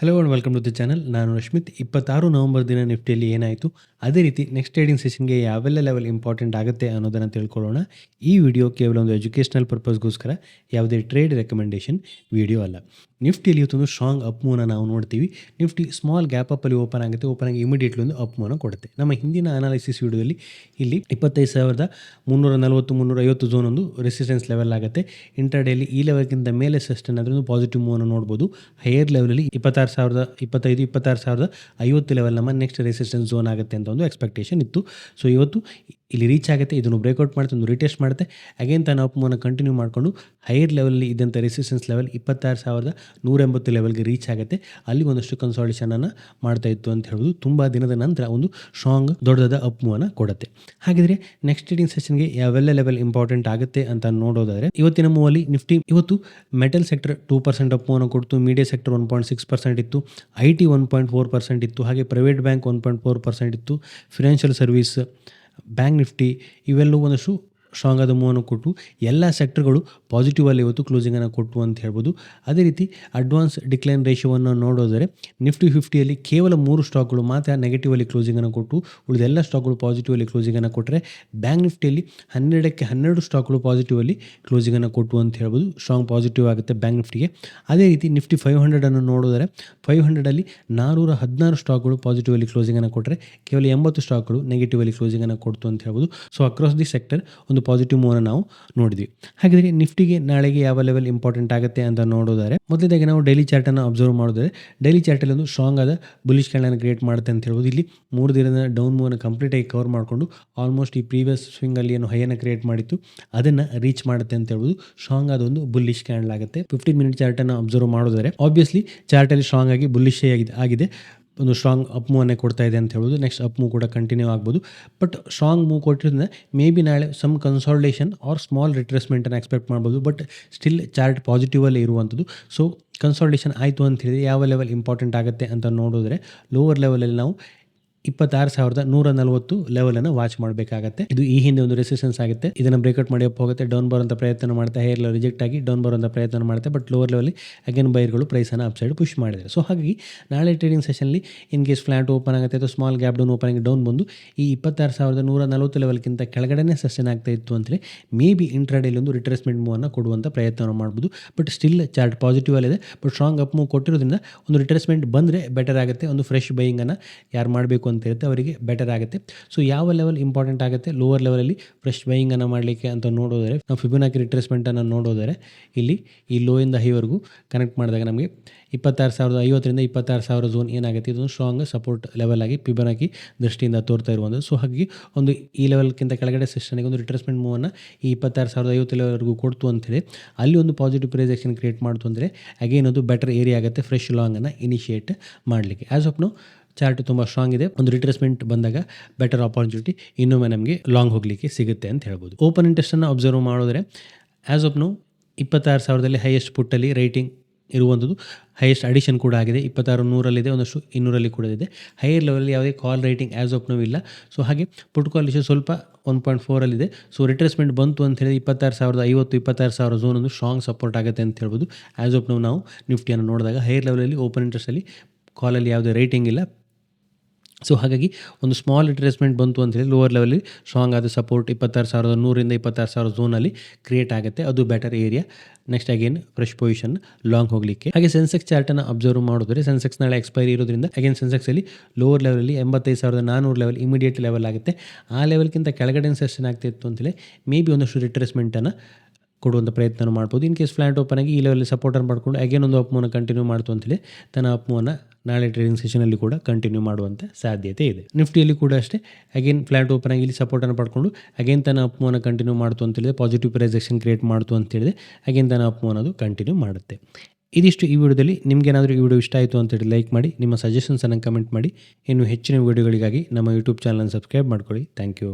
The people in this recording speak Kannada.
Hello and welcome to the channel ನಾನು ರಶ್ಮಿತ್. ಇಪ್ಪತ್ತಾರು ನವಂಬರ್ ದಿನ ನಿಫ್ಟಿಯಲ್ಲಿ ಏನಾಯಿತು? ಅದೇ ರೀತಿ ನೆಕ್ಸ್ಟ್ ಟ್ರೇಡಿಂಗ್ ಸೆಷನ್ಗೆ ಯಾವೆಲ್ಲ ಲೆವೆಲ್ ಇಂಪಾರ್ಟೆಂಟ್ ಆಗುತ್ತೆ ಅನ್ನೋದನ್ನು ತಿಳ್ಕೊಳ್ಳೋಣ. ಈ ವಿಡಿಯೋ ಕೇವಲ ಒಂದು ಎಜುಕೇಷನಲ್ ಪರ್ಪಸ್ಗೋಸ್ಕರ ಯಾವುದೇ ಟ್ರೇಡ್ ರೆಕಮೆಂಡೇಷನ್ ವಿಡಿಯೋ ಅಲ್ಲ. ನಿಫ್ಟಿಯಲ್ಲಿ ಇವತ್ತೊಂದು ಸ್ಟ್ರಾಂಗ್ ಅಪ್ ಮೂನ ನಾವು ನೋಡ್ತೀವಿ. ನಿಫ್ಟಿ ಸ್ಮಾಲ್ ಗ್ಯಾಪ್ ಅಪ್ಪಲ್ಲಿ ಓಪನ್ ಆಗುತ್ತೆ. ಓಪನ್ ಆಗಿ ಇಮಿಡಿಯೇಟ್ಲಿ ಒಂದು ಅಪ್ ಮೂವ್ನ ಕೊಡುತ್ತೆ. ನಮ್ಮ ಹಿಂದಿನ ಅನಾಲಿಸಿಸ್ ವಿಡಿಯೋದಲ್ಲಿ ಇಲ್ಲಿ ಇಪ್ಪತ್ತೈದು ಸಾವಿರದ ಮುನ್ನೂರ ನಲವತ್ತು, ಮುನ್ನೂರ ಐವತ್ತು ಝೋನ್ ಒಂದು ರೆಸಿಸ್ಟೆನ್ಸ್ ಲೆವೆಲ್ ಆಗುತ್ತೆ. ಇಂಟರ್ ಡೇಲಿ ಈ ಲೆವೆಲ್ಗಿಂತ ಮೇಲೆ ಸಸ್ಟೇನ್ ಆದರೆ ಒಂದು ಪಾಸಿಟಿವ್ ಮೂವನ್ನು ನೋಡ್ಬೋದು. ಹೈಯರ್ ಲೆವೆಲಲ್ಲಿ ಇಪ್ಪತ್ತಾರು ಸಾವಿರದ, ಇಪ್ಪತ್ತೈದು, ಇಪ್ಪತ್ತಾರು ಸಾವಿರದ ಐವತ್ತು ಲೆವೆಲ್ ನಮ್ಮ ನೆಕ್ಸ್ಟ್ ರೆಸಿಸ್ಟೆನ್ಸ್ ಝೋನ್ ಆಗುತ್ತೆ ಅಂತ ಒಂದು ಎಕ್ಸ್ಪೆಕ್ಟೇಷನ್ ಇತ್ತು. ಸೊ ಇವತ್ತು ಇಲ್ಲಿ ರೀಚ್ ಆಗುತ್ತೆ, ಇದನ್ನು ಬ್ರೇಕ್ಔಟ್ ಮಾಡುತ್ತೆ ಒಂದು ರಿಟೆಸ್ಟ್ ಮಾಡುತ್ತೆ. ಅಗೇನ್ ತನ್ನ ಅಪ್ ಕಂಟಿನ್ಯೂ ಮಾಡಿಕೊಂಡು ಹೈಯರ್ ಲೆವೆಲಲ್ಲಿ ಇದ್ದಂಥ ರೆಸಿಸ್ಟೆನ್ಸ್ ಲೆವೆಲ್ ಇಪ್ಪತ್ತಾರು ಸಾವಿರದ ನೂರ ಎಂಬತ್ತು ಲೆವೆಲ್ಗೆ ರೀಚ್ ಆಗುತ್ತೆ. ಅಲ್ಲಿ ಒಂದಷ್ಟು ಕನ್ಸಾಲ್ಟೇಷನನ್ನು ಮಾಡ್ತಾ ಇತ್ತು ಅಂತ ಹೇಳ್ಬೋದು. ತುಂಬ ದಿನದ ನಂತರ ಒಂದು ಸ್ಟ್ರಾಂಗ್ ದೊಡ್ಡದಾದ ಅಪ್ ಕೊಡುತ್ತೆ. ಹಾಗಿದ್ರೆ ನೆಕ್ಸ್ಟ್ ಟ್ರೇಡಿಂಗ್ ಸೆಷನ್ಗೆ ಯಾವೆಲ್ಲ ಲೆವೆಲ್ ಇಂಪಾರ್ಟೆಂಟ್ ಆಗುತ್ತೆ ಅಂತ ನೋಡೋದಾದರೆ, ಇವತ್ತಿನ ಮೂವಲ್ಲಿ ನಿಫ್ಟಿ ಇವತ್ತು metal sector two percent up ಕೊಡ್ತು media sector one point six percent ಇತ್ತು I T one point four percent ಇತ್ತು, ಹಾಗೆ private bank one point four percent ಇತ್ತು ಫಿನಾನ್ಷಿಯಲ್ ಸರ್ವಿಸ್ ಬ್ಯಾಂಕ್ ನಿಫ್ಟಿ ಇವೆಲ್ಲವೂ ಒಂದಷ್ಟು ಸ್ಟ್ರಾಂಗ್ ಆದ ಮೂವನ್ನು ಕೊಟ್ಟು ಎಲ್ಲ ಸೆಕ್ಟರ್ಗಳು ಪಾಸಿಟಿವ್ ಅಲ್ಲಿ ಇವತ್ತು ಕ್ಲೋಸಿಂಗನ್ನು ಕೊಟ್ಟು ಅಂತ ಹೇಳ್ಬೋದು. ಅದೇ ರೀತಿ ಅಡ್ವಾನ್ಸ್ ಡಿಕ್ಲೈನ್ ರೇಷಿಯೋವನ್ನು ನೋಡೋದರೆ ನಿಫ್ಟಿ ಫಿಫ್ಟಿಯಲ್ಲಿ ಕೇವಲ ಮೂರು ಸ್ಟಾಕ್ಗಳು ಮಾತ್ರ ನೆಗೆಟಿವ್ ಅಲ್ಲಿ ಕ್ಲೋಸಿಂಗನ್ನು ಕೊಟ್ಟು ಉಳಿದೆಲ್ಲ ಸ್ಟಾಕ್ಗಳು ಪಾಸಿಟಿವ್ ಅಲ್ಲಿ ಕ್ಲೋಸಿಂಗನ್ನು ಕೊಟ್ಟರೆ ಬ್ಯಾಂಕ್ ನಿಫ್ಟಿಯಲ್ಲಿ ಹನ್ನೆರಡಕ್ಕೆ ಹನ್ನೆರಡು ಸ್ಟಾಕ್ಗಳು ಪಾಸಿಟಿವ್ ಅಲ್ಲಿ ಕ್ಲೋಸಿಂಗನ್ನು ಕೊಟ್ಟು ಅಂತ ಹೇಳ್ಬೋದು. ಸ್ಟ್ರಾಂಗ್ ಪಾಸಿಟಿವ್ ಆಗುತ್ತೆ ಬ್ಯಾಂಕ್ ನಿಫ್ಟಿಗೆ ಅದೇ ರೀತಿ ನಿಫ್ಟಿ ಫೈವ್ ಹಂಡ್ರೆಡನ್ನು ನೋಡಿದರೆ ಫೈವ್ ಹಂಡ್ರೆಡಲ್ಲಿ ನಾನೂರ ಹದಿನಾರು ಸ್ಟಾಕ್ಗಳು ಪಾಸಿಟಿವ್ ಅಲ್ಲಿ ಕ್ಲೋಸಿಂಗನ್ನು ಕೊಟ್ಟರೆ ಕೇವಲ ಎಂಬತ್ತು ಸ್ಟಾಕ್ಗಳು ನೆಗೆಟಿವ್ ಅಲ್ಲಿ ಕ್ಲೋಸಿಂಗನ್ನು ಕೊಡ್ತು ಅಂತ ಹೇಳ್ಬೋದು. ಸೊ ಅಕ್ರಾಸ್ ದಿ ಸೆಕ್ಟರ್ ಒಂದು ಪಾಸಿಟಿವ್ ಮೂವ್ನ ನಾವು ನೋಡಿದ್ವಿ. ಹಾಗಿದ್ರೆ ನಿಫ್ಟಿಗೆ ನಾಳೆಗೆ ಯಾವ ಲೆವೆಲ್ ಇಂಪಾರ್ಟೆಂಟ್ ಆಗುತ್ತೆ ಅಂತ ನೋಡೋದಾದ್ರೆ ಮೊದಲದಾಗಿ ನಾವು ಡೈಲಿ ಚಾರ್ಟನ್ನು ಅಬ್ಸರ್ವ್ ಮಾಡಿದ್ರೆ ಡೈಲಿ ಚಾರ್ಟಲ್ಲಿ ಒಂದು ಸ್ಟ್ರಾಂಗ್ ಆದ ಬುಲಿಶ್ ಕ್ಯಾಂಡನ್ನು ಕ್ರಿಯೇಟ್ ಮಾಡುತ್ತೆ ಅಂತ ಹೇಳ್ಬೋದು. ಇಲ್ಲಿ ಮೂರು ದಿನದ ಡೌನ್ ಮೂವ್ನ ಕಂಪ್ಲೀಟಾಗಿ ಕವರ್ ಮಾಡಿಕೊಂಡು ಆಲ್ಮೋಸ್ಟ್ ಈ ಪ್ರೀವಿಯಸ್ ಸ್ವಿಂಗಲ್ಲಿ ಏನು ಹೈಯನ್ನು ಕ್ರಿಯೇಟ್ ಮಾಡಿತ್ತು, ಅದನ್ನು ರೀಚ್ ಮಾಡುತ್ತೆ ಅಂತ ಹೇಳ್ಬೋದು. ಸ್ಟ್ರಾಂಗ್ ಆದ ಒಂದು ಬುಲ್ಲಿಶ್ ಕ್ಯಾಂಡಲ್ ಆಗುತ್ತೆ. ಫಿಫ್ಟೀನ್ ಮಿನಿಟ್ ಚಾರ್ಟನ್ನು ಅಬ್ಸರ್ವ್ ಮಾಡೋದಾದ್ರೆ ಆಬ್ವಿಯಸ್ಲಿ ಚಾರ್ಟಲ್ಲಿ ಸ್ಟ್ರಾಂಗ್ ಆಗಿ ಬುಲ್ಲಿಶೇ ಆಗಿದೆ ಆಗಿದೆ. ಒಂದು ಸ್ಟ್ರಾಂಗ್ ಅಪ್ ಮೂವನ್ನೇ ಕೊಡ್ತಾ ಇದೆ ಅಂತ ಹೇಳ್ಬೋದು. ನೆಕ್ಸ್ಟ್ ಅಪ್ ಮೂವ್ ಕೂಡ ಕಂಟಿನ್ಯೂ ಆಗ್ಬೋದು. ಬಟ್ ಸ್ಟ್ರಾಂಗ್ ಮೂವ್ ಕೊಟ್ಟಿರೋದ್ರಿಂದ ಮೇ ಬಿ ನಾಳೆ ಸಮ್ ಕನ್ಸಾಲ್ಟೇಷನ್ ಆರ್ ಸ್ಮಾಲ್ ರಿಟ್ರೆಸ್ಮೆಂಟನ್ನು ಎಕ್ಸ್ಪೆಕ್ಟ್ ಮಾಡ್ಬೋದು. ಬಟ್ ಸ್ಟಿಲ್ ಚಾರ್ಟ್ ಪಾಸಿಟಿವಲ್ಲೇ ಇರುವಂಥದ್ದು. ಸೊ ಕನ್ಸಾಲ್ಟೇಷನ್ ಆಯಿತು ಅಂತ ಹೇಳಿದ್ರೆ ಯಾವ ಲೆವೆಲ್ ಇಂಪಾರ್ಟೆಂಟ್ ಆಗುತ್ತೆ ಅಂತ ನೋಡಿದ್ರೆ ಲೋವರ್ ಲೆವೆಲಲ್ಲಿ ನಾವು ಇಪ್ಪತ್ತಾರು ಸಾವಿರದ ನೂರ ನಲವತ್ತು ಲೆವೆಲ್ ಅನ್ನು ವಾಚ್ ಮಾಡಬೇಕಾಗುತ್ತೆ. ಇದು ಈ ಹಿಂದೆ ಒಂದು ರೆಸಿಸ್ಟೆನ್ಸ್ ಆಗುತ್ತೆ. ಇದನ್ನು ಬ್ರೇಕ್ಔಟ್ ಮಾಡಿ ಹೋಗುತ್ತೆ. ಡೌನ್ ಅಂತ ಪ್ರಯತ್ನ ಮಾಡ್ತಾ ಹೇರ್ ರಿಜೆಕ್ಟ್ ಆಗಿ ಡೌನ್ ಬರುವಂಥ ಪ್ರಯತ್ನ ಮಾಡುತ್ತೆ ಬಟ್ ಲೋವರ್ ಲೆವೆಲ್ ಅಗೇನ್ ಬೈರ್ಗಳು ಪ್ರೈಸನ್ನು ಅಪ್ ಸೈಡ್ ಪುಷ್ ಮಾಡಿದ್ದಾರೆ. ಸೊ ಹಾಗಾಗಿ ನಾಳೆ ಟ್ರೇಡಿಂಗ್ ಸೆಷನ್ಲಿ ಇನ್ ಕೇಸ್ ಫ್ಲಾಟ್ ಓಪನ್ ಆಗುತ್ತೆ ಅಥವಾ ಸ್ಮಾಲ್ ಗ್ಯಾಪ್ ಡೌನ್ ಓಪನ್ ಆಗಿ ಡೌನ್ ಬಂದು ಈ ಇಪ್ಪತ್ತಾರು ಸಾವಿರದ ನೂರ ನಲವತ್ತು ಲೆವೆಲ್ಗಿಂತ ಕೆಳಗಡೆನೇ ಸೆಷನ್ ಆಗ್ತಾ ಇತ್ತು ಅಂದರೆ ಮೇ ಬಿ ಇಂಟ್ರಾಡೇಲಿ ಒಂದು ರಿಟ್ರೆಸ್ಮೆಂಟ್ ಮೂವನ್ನು ಕೊಡುವಂಥ ಪ್ರಯತ್ನವನ್ನು ಮಾಡ್ಬೋದು. ಬಟ್ ಸ್ಟಿಲ್ ಚಾರ್ಟ್ ಪಾಸಿಟಿವ್ ಅಲ್ಲಿದೆ. ಬಟ್ ಸ್ಟ್ರಾಂಗ್ ಅಪ್ ಮೂವ್ ಕೊಟ್ಟಿರೋದ್ರಿಂದ ಒಂದು ರಿಟ್ರೆಸ್ಮೆಂಟ್ ಬಂದರೆ ಬೆಟರ್ ಆಗುತ್ತೆ. ಒಂದು ಫ್ರೆಶ್ ಬೈಯಿಂಗನ್ನು ಯಾರು ಮಾಡಬೇಕು ಇರುತ್ತೆ ಅವರಿಗೆ ಬೆಟರ್ ಆಗುತ್ತೆ. ಸೊ ಯಾವ ಲೆವೆಲ್ ಇಂಪಾರ್ಟೆಂಟ್ ಆಗುತ್ತೆ? ಲೋವರ್ ಲೆವೆಲಲ್ಲಿ ಫ್ರೆಶ್ ಬೈಯಿಂಗನ್ನು ಮಾಡಲಿಕ್ಕೆ ಅಂತ ನೋಡೋದರೆ ನಾವು ಫಿಬೊನಾಕಿ ರಿಟ್ರೆಸ್ಮೆಂಟನ್ನು ನೋಡೋದರೆ ಇಲ್ಲಿ ಈ ಲೋಯಿಂದ ಹೈವರೆಗೂ ಕನೆಕ್ಟ್ ಮಾಡಿದಾಗ ನಮಗೆ ಇಪ್ಪತ್ತಾರು ಸಾವಿರದ ಐವತ್ತರಿಂದ ಇಪ್ಪತ್ತಾರು ಸಾವಿರ ಝೋನ್ ಏನಾಗುತ್ತೆ? ಇದೊಂದು ಸ್ಟ್ರಾಂಗ್ ಸಪೋರ್ಟ್ ಲೆವೆಲ್ ಆಗಿ ಪಿಬನಾಕಿ ದೃಷ್ಟಿಯಿಂದ ತೋರ್ತಾ ಇರುವಂಥದ್ದು. ಸೊ ಹಾಗಾಗಿ ಒಂದು ಈ ಲೆವೆಲ್ಗಿಂತ ಕೆಳಗಡೆ ಸೆಷನ್ಗೆ ಒಂದು ರಿಟ್ರೆಸ್ಮೆಂಟ್ ಮೂವನ್ನು ಈ ಇಪ್ಪತ್ತಾರು ಸಾವಿರದ ಐವತ್ತು ಲೆವೆಲ್ವರೆಗೂ ಕೊಡ್ತು ಅಂತೇಳಿ ಅಲ್ಲಿ ಒಂದು ಪಾಸಿಟಿವ್ ಪ್ರೈಸೆಕ್ಷನ್ ಕ್ರಿಯೇಟ್ ಮಾಡ್ತು ಅಂದರೆ ಅಗೇನ್ ಅದು ಬೆಟರ್ ಏರಿಯಾ ಆಗುತ್ತೆ ಫ್ರೆಶ್ ಲಾಂಗನ್ನು ಇನಿಷಿಯೇಟ್ ಮಾಡಲಿಕ್ಕೆ. ಆ್ಯಸ್ ಆಫ್ ನೋ ಚಾರ್ಟ್ ತುಂಬ ಸ್ಟ್ರಾಂಗ್ ಇದೆ. ಒಂದು ರಿಟ್ರೆಸ್ಮೆಂಟ್ ಬಂದಾಗ ಬೆಟರ್ ಆಪರ್ಚುನಿಟಿ ಇನ್ನೊಮ್ಮೆ ನಮಗೆ ಲಾಂಗ್ ಹೋಗಲಿಕ್ಕೆ ಸಿಗುತ್ತೆ ಅಂತ ಹೇಳ್ಬೋದು. ಓಪನ್ ಇಂಟ್ರೆಸ್ಟನ್ನು ಅಬ್ಸರ್ವ್ ಮಾಡಿದ್ರೆ ಆ್ಯಸ್ ಆಫ್ ನೋ ಇಪ್ಪತ್ತಾರು ಸಾವಿರದಲ್ಲಿ ಹೈಯೆಸ್ಟ್ ಪುಟ್ಟಲ್ಲಿ ರೈಟಿಂಗ್ ಇರುವಂಥದ್ದು ಹೈಯೆಸ್ಟ್ ಅಡಿಷನ್ ಕೂಡ ಆಗಿದೆ. ಇಪ್ಪತ್ತಾರು ನೂರಲ್ಲಿದೆ ಒಂದಷ್ಟು ಇನ್ನೂರಲ್ಲಿ ಕೂಡ ಇದೆ. ಹೈಯರ್ ಲೆವೆಲಲ್ಲಿ ಯಾವುದೇ call writing as of now ಇಲ್ಲ. ಸೊ ಹಾಗೆ ಪುಟ್ ಕಾಲ್ ಇಶ್ಯೂ ಸ್ವಲ್ಪ ಒನ್ ಪಾಯಿಂಟ್ ಫೋರಲ್ಲಿದೆ ಸೊ ರಿಟ್ರೆಸ್ಮೆಂಟ್ ಬಂತು ಅಂತ ಹೇಳಿದ್ರೆ ಇಪ್ಪತ್ತಾರು ಸಾವಿರದ ಐವತ್ತು, ಇಪ್ಪತ್ತಾರು ಸಾವಿರ ಝೋನ್ ಒಂದು ಸ್ಟ್ರಾಂಗ್ ಸಪೋರ್ಟ್ ಆಗುತ್ತೆ ಅಂತ ಹೇಳ್ಬೋದು. ಆ್ಯಸ್ ಆಫ್ ನೋ ನಾವು ನಿಫ್ಟಿಯನ್ನು ನೋಡಿದಾಗ ಹೈಯರ್ ಲೆವೆಲಲ್ಲಿ ಓಪನ್ ಇಂಟ್ರೆಸ್ಟಲ್ಲಿ ಕಾಲಲ್ಲಿ ಯಾವುದೇ ರೈಟಿಂಗ್ ಇಲ್ಲ. ಸೊ ಹಾಗಾಗಿ ಒಂದು ಸ್ಮಾಲ್ ರಿಟ್ರೇಸ್ಮೆಂಟ್ ಬಂತು ಅಂತ ಹೇಳಿ ಲೋವರ್ ಲೆವೆಲಿ ಸ್ಟ್ರಾಂಗ್ ಆದ ಸಪೋರ್ಟ್ ಇಪ್ಪತ್ತಾರು ಸಾವಿರದ ನೂರಿಂದ ಇಪ್ಪತ್ತಾರು ಸಾವಿರ ಝೋನಲ್ಲಿ ಕ್ರಿಯೇಟ್ ಆಗುತ್ತೆ. ಅದು better area next again fresh position long ಹೋಗಲಿಕ್ಕೆ. ಹಾಗೆ ಸೆನ್ಸೆಕ್ಸ್ ಚಾರ್ಟನ್ನು ಅಬ್ಸರ್ವ್ ಮಾಡಿದ್ರೆ ಸೆನ್ಸೆಕ್ಸ್ ನಾಳೆ ಎಕ್ಸ್ಪೈರಿ ಇರೋದ್ರಿಂದ ಅಗೇನ್ ಸೆನ್ಸೆಕ್ಸಲ್ಲಿ ಲೋವರ್ ಲೆವೆಲಲ್ಲಿ ಎಂಬತ್ತೈದು ಸಾವಿರದ ನಾನೂರು ಲೆವೆಲ್ ಇಮಿಡಿಯೇಟ್ ಲೆವೆಲ್ ಆಗುತ್ತೆ. ಆ ಲೆವೆಲ್ಗಿಂತ ಕೆಳಗಡೆ ಸೆಷನ್ ಆಗ್ತಿತ್ತು ಅಂತೇಳಿ ಮೇ ಬಿ ಒಂದಷ್ಟು ರಿಟ್ರೇಸ್ಮೆಂಟನ್ನು ಕೊಡುವಂಥ ಪ್ರಯತ್ನ ಮಾಡ್ಬೋದು. ಇನ್ ಕೇಸ್ ಫ್ಲಾಟ್ ಓಪನ್ ಆಗಿ ಈ ಲೆವೆಲ್ ಸಪೋರ್ಟನ್ನು ಮಾಡ್ಕೊಂಡು ಅಗೇನ್ ಒಂದು ಅಪ್ ಮೂವ್ನ ಕಂಟಿನ್ಯೂ ಮಾಡ್ತು ಅಂತೇಳಿ ತನ್ನ ಅಪ್ ಮೂವ್ನ ನಾಳೆ ಟ್ರೇಡಿಂಗ್ ಸೆಷನಲ್ಲಿ ಕೂಡ ಕಂಟಿನ್ಯೂ ಮಾಡುವಂಥ ಸಾಧ್ಯತೆ ಇದೆ. ನಿಫ್ಟಿಯಲ್ಲಿ ಕೂಡ ಅಷ್ಟೇ. ಅಗೇನ್ ಫ್ಲಾಟ್ ಓಪನ್ ಆಗಿ ಇಲ್ಲಿ ಸಪೋರ್ಟನ್ನು ಪಡ್ಕೊಂಡು ಅಗೇನ್ ತನ್ನ ಅಪ್ಮೋನ ಕಂಟಿನ್ಯೂ ಮಾಡ್ತು ಹೇಳಿದೆ. ಪಾಸಿಟಿವ್ ಪ್ರೈಸೆಕ್ಷನ್ ಕ್ರಿಯೇಟ್ ಮಾಡ್ತು ಅಂತೇಳಿದೆ ಅಗೇನ್ ತನ್ನ ಅಪ್ ಅದು ಕಂಟಿನ್ಯೂ ಮಾಡುತ್ತೆ. ಇದಿಷ್ಟು ಈ ವಿಡಿಯೋದಲ್ಲಿ. ನಿಮಗೇನಾದರೂ ಈ ವಿಡಿಯೋ ಇಷ್ಟ ಆಯಿತು ಅಂತೇಳಿ ಲೈಕ್ ಮಾಡಿ, ನಿಮ್ಮ ಸಜೆಷನ್ಸನ್ನು ಕಮೆಂಟ್ ಮಾಡಿ. ಇನ್ನು ಹೆಚ್ಚಿನ ವಿಡಿಯೋಗಳಿಗಾಗಿ ನಮ್ಮ ಯೂಟ್ಯೂಬ್ ಚಾನಲನ್ನು ಸಬ್ಸ್ಕ್ರೈಬ್ ಮಾಡ್ಕೊಳ್ಳಿ. Thank you